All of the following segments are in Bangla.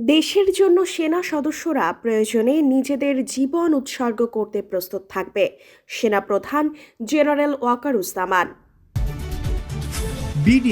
দেশের জন্য সেনা সদস্যরা প্রয়োজনে নিজেদের জীবন উৎসর্গ করতে প্রস্তুত থাকবে। সেনা প্রধান general Waker Uzzaman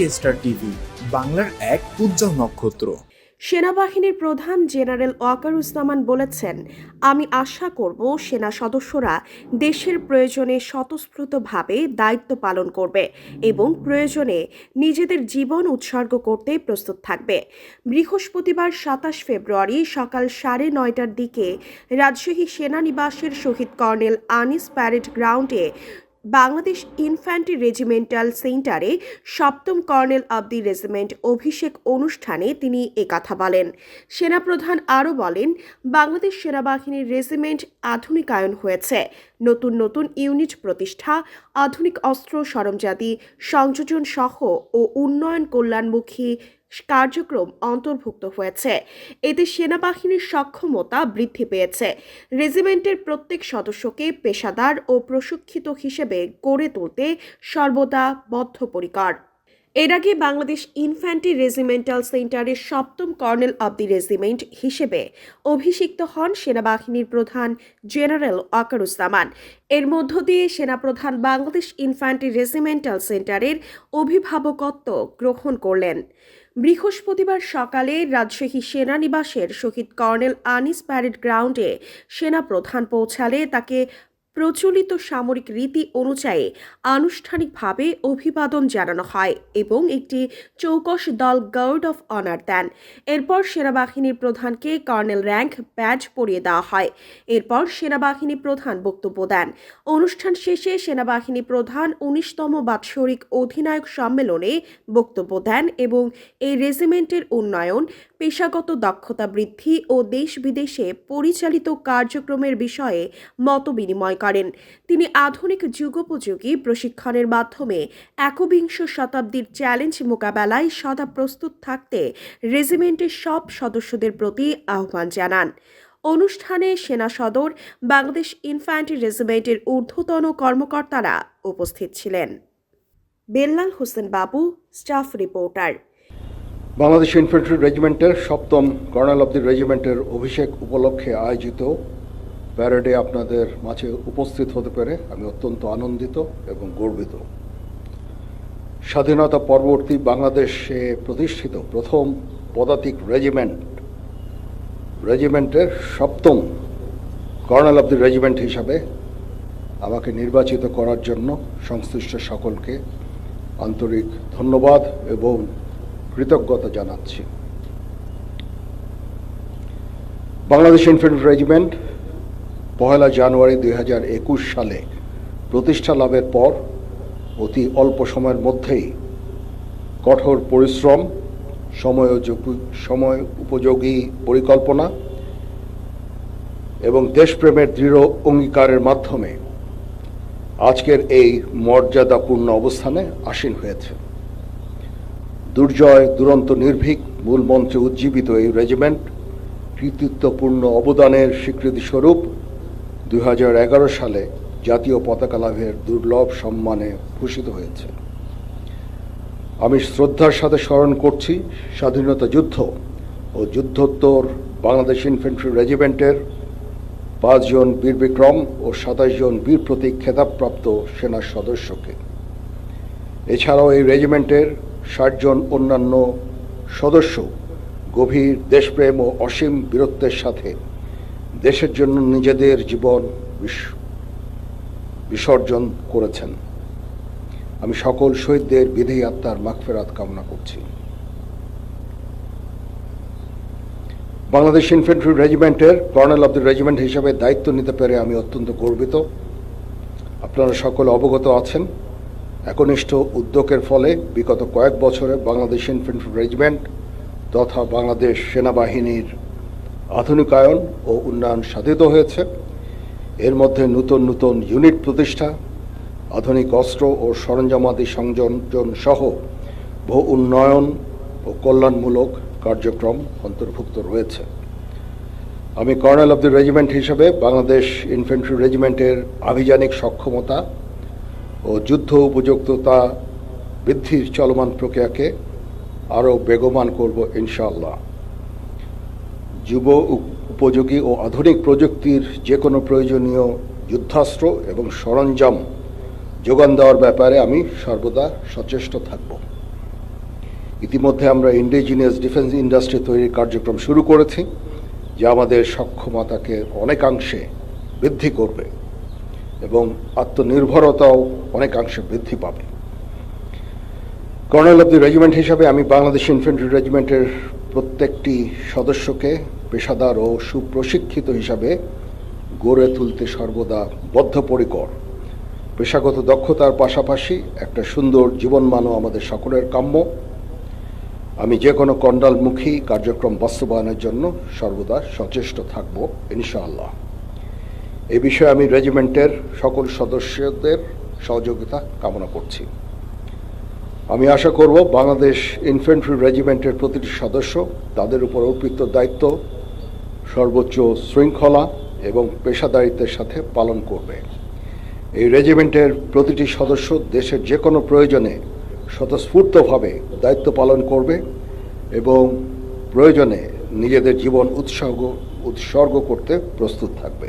star TV বাংলার এক উজ্জ্বল নক্ষত্র। সেনাবাহিনীর প্রধান জেনারেল ওয়াকার ওয়াকারুজ্জামান বলেছেন, আমি আশা করব সেনা সদস্যরা দেশের প্রয়োজনে স্বতঃস্ফূর্তভাবে দায়িত্ব পালন করবে এবং প্রয়োজনে নিজেদের জীবন উৎসর্গ করতে প্রস্তুত থাকবে। বৃহস্পতিবার সাতাশ ফেব্রুয়ারি সকাল সাড়ে নয়টার দিকে রাজশাহী সেনানিবাসের শহীদ কর্নেল আনিস প্যারেড গ্রাউন্ডে বাংলাদেশ ইনফ্যান্ট্রি রেজিমেন্টাল সেন্টারে সপ্তম কর্নেল অব দি রেজিমেন্ট অভিষেক অনুষ্ঠানে তিনি একথা বলেন। সেনাপ্রধান আরও বলেন, বাংলাদেশ সেনাবাহিনীর রেজিমেন্ট আধুনিকায়ন হয়েছে। নতুন নতুন ইউনিট প্রতিষ্ঠা, আধুনিক অস্ত্র সরঞ্জাদি সংযোজন সহ ও উন্নয়ন কল্যাণমুখী কার্যক্রম অন্তর্ভুক্ত হয়েছে। এতে সেনাবাহিনীর সক্ষমতা বৃদ্ধি পেয়েছে। রেজিমেন্টের প্রত্যেক সদস্যকে পেশাদার ও প্রশিক্ষিত হিসেবে গড়ে তুলতে সর্বদা বদ্ধপরিকর। এর আগে বাংলাদেশ ইনফ্যান্ট্রি রেজিমেন্টাল সেন্টারের সপ্তম কর্নেল অব দি রেজিমেন্ট হিসেবে অভিষিক্ত হন সেনাবাহিনীর প্রধান জেনারেল ওয়াকারুজ্জামান এর মধ্য দিয়ে সেনাপ্রধান বাংলাদেশ ইনফ্যান্ট্রি রেজিমেন্টাল সেন্টারের অভিভাবকত্ব গ্রহণ করলেন। বৃহস্পতিবার সকালে রাজশাহী সেনানিবাসের শহীদ কর্নেল আনিস প্যারেড গ্রাউন্ডে সেনাপ্রধান পৌঁছালে তাকে প্রচলিত সামরিক রীতি অনুযায়ী আনুষ্ঠানিকভাবে অভিবাদন জানানো হয় এবং একটি চৌকস দল গার্ড অফ অনার দেন। এরপর সেনাবাহিনীর প্রধানকে কর্নেল র্যাঙ্ক ব্যাজ পরিয়ে দেওয়া হয়। এরপর সেনাবাহিনী প্রধান বক্তব্য দেন। অনুষ্ঠান শেষে সেনাবাহিনী প্রধান উনিশতম বাৎসরিক অধিনায়ক সম্মেলনে বক্তব্য দেন এবং এই রেজিমেন্টের উন্নয়ন, পেশাগত দক্ষতা বৃদ্ধি ও দেশ বিদেশে পরিচালিত কার্যক্রমের বিষয়ে মত বিনিময় তিনি আধুনিক যুগোপযোগী প্রশিক্ষণের মাধ্যমে একবিংশ শতাব্দীর চ্যালেঞ্জ মোকাবেলায় সদা প্রস্তুত থাকতে রেজিমেন্টের সব সদস্যদের প্রতি আহ্বান জানান। অনুষ্ঠানে সেনা সদর, বাংলাদেশ ইনফ্যান্ট্রি রেজিমেন্টের ঊর্ধ্বতন কর্মকর্তারা উপস্থিত ছিলেন। Bellal Hossain Babu, staff reporter. Bangladesh infantry রেজিমেন্টের সপ্তম কর্নেল অব দি রেজিমেন্টের অভিষেক উপলক্ষে আয়োজিত প্যারেডে আপনাদের মাঝে উপস্থিত হতে পেরে আমি অত্যন্ত আনন্দিত এবং গর্বিত। স্বাধীনতা পরবর্তী বাংলাদেশে প্রতিষ্ঠিত প্রথম পদাতিক রেজিমেন্ট, রেজিমেন্টের সপ্তম কর্নেল অব দি রেজিমেন্ট হিসাবে আমাকে নির্বাচিত করার জন্য সংশ্লিষ্ট সকলকে আন্তরিক ধন্যবাদ এবং কৃতজ্ঞতা জানাচ্ছি। বাংলাদেশ ইনফেন্ট্রি রেজিমেন্ট পহেলা জানুয়ারি দুই হাজার একুশ সালে প্রতিষ্ঠা লাভের পর অতি অল্প সময়ের মধ্যেই কঠোর পরিশ্রম, সময় সময় উপযোগী পরিকল্পনা এবং দেশপ্রেমের দৃঢ় অঙ্গীকারের মাধ্যমে আজকের এই মর্যাদাপূর্ণ অবস্থানে আসীন হয়েছে। দুর্জয়, দুরন্ত, নির্ভীক মূল মন্ত্রে উজ্জীবিত এই রেজিমেন্ট কৃতিত্বপূর্ণ অবদানের স্বীকৃতিস্বরূপ দুই হাজার এগারো সালে জাতীয় পতাকা লাভের দুর্লভ সম্মানে ভূষিত হয়েছে। আমি শ্রদ্ধার সাথে স্মরণ করছি স্বাধীনতা যুদ্ধ ও যুদ্ধোত্তর বাংলাদেশ ইনফেন্ট্রি রেজিমেন্টের পাঁচজন বীর বিক্রম ও সাতাশ জন বীর প্রতীক খেতাবপ্রাপ্ত সেনা সদস্যকে। এছাড়াও এই রেজিমেন্টের ষাটজন অন্যান্য সদস্য গভীর দেশপ্রেম ও অসীম বীরত্বের সাথে দেশের জন্য নিজেদের জীবন বিসর্জন করেছেন। আমি সকল শহীদদের বিধি আত্মার মাগফেরাত কামনা করছি। বাংলাদেশ ইনফেন্ট্রি রেজিমেন্টের কর্নেল অব দ্য রেজিমেন্ট হিসাবে দায়িত্ব নিতে পেরে আমি অত্যন্ত গর্বিত। আপনারা সকলে অবগত আছেন। একনিষ্ঠ উদ্যোগের ফলে বিগত কয়েক বছরে বাংলাদেশ ইনফেন্ট্রি রেজিমেন্ট তথা বাংলাদেশ সেনাবাহিনীর আধুনিকায়ন ও উন্নয়ন সাধিত হয়েছে। এর মধ্যে নতুন নতুন ইউনিট প্রতিষ্ঠা, আধুনিক অস্ত্র ও সরঞ্জামাদি সংযোজন সহ বহু উন্নয়ন ও কল্যাণমূলক কার্যক্রম অন্তর্ভুক্ত রয়েছে। আমি কর্নেল অব দি রেজিমেন্ট হিসেবে বাংলাদেশ ইনফেন্ট্রি রেজিমেন্টের আভিযানিক সক্ষমতা ও যুদ্ধ উপযুক্ততা বৃদ্ধির চলমান প্রক্রিয়াকে আরও বেগমান করব ইনশাআল্লাহ। যুব উপযোগী ও আধুনিক প্রযুক্তির যে কোনো প্রয়োজনীয় যুদ্ধাস্ত্র এবং সরঞ্জাম যোগান দেওয়ার ব্যাপারে আমি সর্বদা সচেষ্ট থাকব। ইতিমধ্যে আমরা ইন্ডিজিনিয়াস ডিফেন্স ইন্ডাস্ট্রি তৈরির কার্যক্রম শুরু করেছি, যা আমাদের সক্ষমতাকে অনেকাংশে বৃদ্ধি করবে এবং আত্মনির্ভরতাও অনেকাংশে বৃদ্ধি পাবে। কর্নেল অব দি রেজিমেন্ট হিসাবে আমি বাংলাদেশ ইনফেন্ট্রি রেজিমেন্টের প্রত্যেকটি সদস্যকে পেশাদার ও সুপ্রশিক্ষিত হিসাবে গড়ে তুলতে সর্বদা বদ্ধপরিকর। পেশাগত দক্ষতার পাশাপাশি একটা সুন্দর জীবনমানও আমাদের সকলের কাম্য। আমি যে কোনো কন্ডালমুখী কার্যক্রম বাস্তবায়নের জন্য সর্বদা সচেষ্ট থাকব, ইনশাআল্লাহ। এ বিষয়ে আমি রেজিমেন্টের সকল সদস্যদের সহযোগিতা কামনা করছি। আমি আশা করব, বাংলাদেশ ইনফেন্ট্রি রেজিমেন্টের প্রতিটি সদস্য তাদের উপর অর্পিত দায়িত্ব সর্বোচ্চ শৃঙ্খলা এবং পেশাদারিত্বের সাথে পালন করবে। এই রেজিমেন্টের প্রতিটি সদস্য দেশের যে কোনো প্রয়োজনে স্বতঃস্ফূর্তভাবে দায়িত্ব পালন করবে এবং প্রয়োজনে নিজেদের জীবন উৎসর্গ উৎসর্গ করতে প্রস্তুত থাকবে।